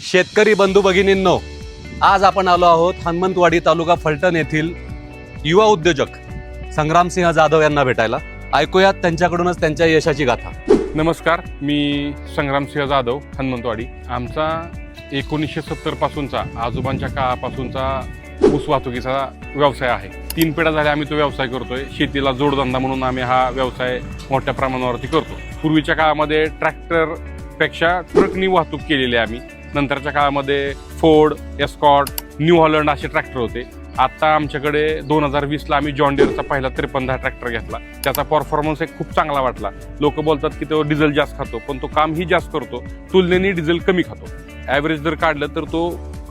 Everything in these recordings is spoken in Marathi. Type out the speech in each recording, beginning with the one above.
शेतकरी बंधू भगिनींनो आज आपण आलो आहोत हनुमंतवाडी तालुका फलटण येथील युवा उद्योजक संग्रामसिंह जाधव यांना भेटायला. ऐकूयात त्यांच्याकडूनच त्यांच्या यशाची गाथा. नमस्कार मी संग्रामसिंह जाधव हनुमंतवाडी. आमचा एकोणीसशे सत्तर पासूनचा आजोबांच्या काळापासूनचा ऊस वाहतुकीचा व्यवसाय आहे. तीन पिढ्या झाल्या आम्ही तो व्यवसाय करतोय. शेतीला जोडधंदा म्हणून आम्ही हा व्यवसाय मोठ्या प्रमाणावरती करतो. पूर्वीच्या काळामध्ये ट्रॅक्टरपेक्षा ट्रकनी वाहतूक केलेली आहे आम्ही. नंतरच्या काळामध्ये फोर्ड एस्कॉट न्यू हॉलंड असे ट्रॅक्टर होते. आता आमच्याकडे दोन हजार वीसला आम्ही जॉन डिअरचा पहिला त्रेपन्न ट्रॅक्टर घेतला. त्याचा परफॉर्मन्स एक खूप चांगला वाटला. लोक बोलतात की तो डिझेल जास्त खातो पण तो कामही जास्त करतो. तुलनेने डिझेल कमी खातो. ॲव्हरेज जर काढलं तर तो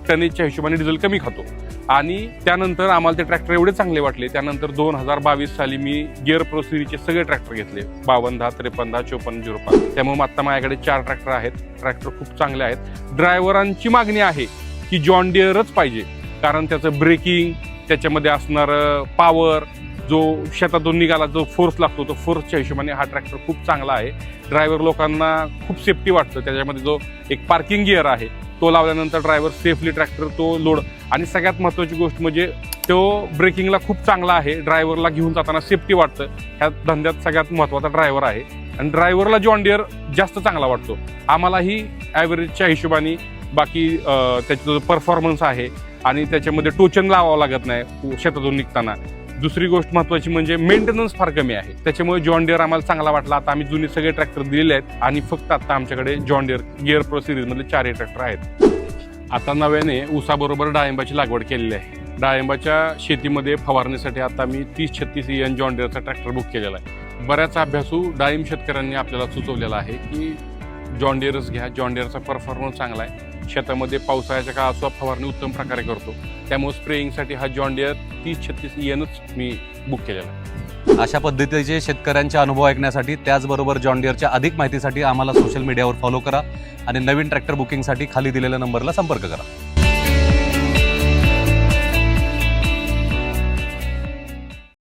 टनेजच्या हिशोबाने डिझेल कमी खातो. आणि त्यानंतर आम्हाला ते ट्रॅक्टर एवढे चांगले वाटले. त्यानंतर दोन हजार बावीस साली मी गिअर प्रो सिरीजचे सगळे ट्रॅक्टर घेतले. बावन्न दहा त्रेपन्न दहा चोपन्न झिरो पाच. त्यामुळे आता माझ्याकडे चार ट्रॅक्टर आहेत. ट्रॅक्टर खूप चांगले आहेत. ड्रायव्हरांची मागणी आहे की जॉन डिअरच पाहिजे. कारण त्याचं ब्रेकिंग त्याच्यामध्ये असणारं पॉवर जो शेतातून निघाला जो फोर्स लागतो तो फोर्सच्या हिशोबाने हा ट्रॅक्टर खूप चांगला आहे. ड्रायव्हर लोकांना खूप सेफ्टी वाटतं. त्याच्यामध्ये जो एक पार्किंग गिअर आहे तो लावल्यानंतर ड्रायव्हर सेफली ट्रॅक्टर तो लोड आणि सगळ्यात महत्त्वाची गोष्ट म्हणजे तो ब्रेकिंगला खूप चांगला आहे. ड्रायव्हरला घेऊन जाताना सेफ्टी वाटतं. ह्या धंद्यात सगळ्यात महत्त्वाचा ड्रायव्हर आहे. आणि ड्रायव्हरला जॉन डिअर जास्त चांगला वाटतो. आम्हालाही ॲव्हरेजच्या हिशोबाने बाकी त्याचा जो परफॉर्मन्स आहे आणि त्याच्यामध्ये टोचन लावावं लागत नाही. शेतातून निघताना. दुसरी गोष्ट महत्वाची म्हणजे मेंटेनन्स फार कमी आहे. त्याच्यामुळे जॉन डिअर आम्हाला चांगला वाटला. आता आम्ही जुने सगळे ट्रॅक्टर दिलेले आहेत आणि फक्त आता आमच्याकडे जॉन डिअर गिअर प्रो सिरीजमधले चारही ट्रॅक्टर आहेत. आता नव्याने ऊसाबरोबर डाळिंबाची लागवड केलेली आहे. डाळिंबाच्या शेतीमध्ये फवारणीसाठी आता मी तीस छत्तीस एन जॉन डिअरचा ट्रॅक्टर बुक केलेला आहे. बऱ्याच अभ्यासू डाळिंब शेतकऱ्यांनी आपल्याला सुचवलेला आहे की जॉनडिअरच घ्या. जॉनडिअरचा परफॉर्मन्स चांगला आहे. शेतामध्ये पावसाळ्याच्या काळात सुद्धा फवारणी उत्तम प्रकारे करतो. त्यामुळे स्प्रेइंगसाठी हा जॉनडिअर तीस छत्तीस इयनच मी बुक केलेला आहे. अशा पद्धतीचे शेतकऱ्यांचे अनुभव ऐकण्यासाठी त्याचबरोबर जॉनडिअरच्या अधिक माहितीसाठी आम्हाला सोशल मीडियावर फॉलो करा आणि नवीन ट्रॅक्टर बुकिंगसाठी खाली दिलेल्या नंबरला संपर्क करा.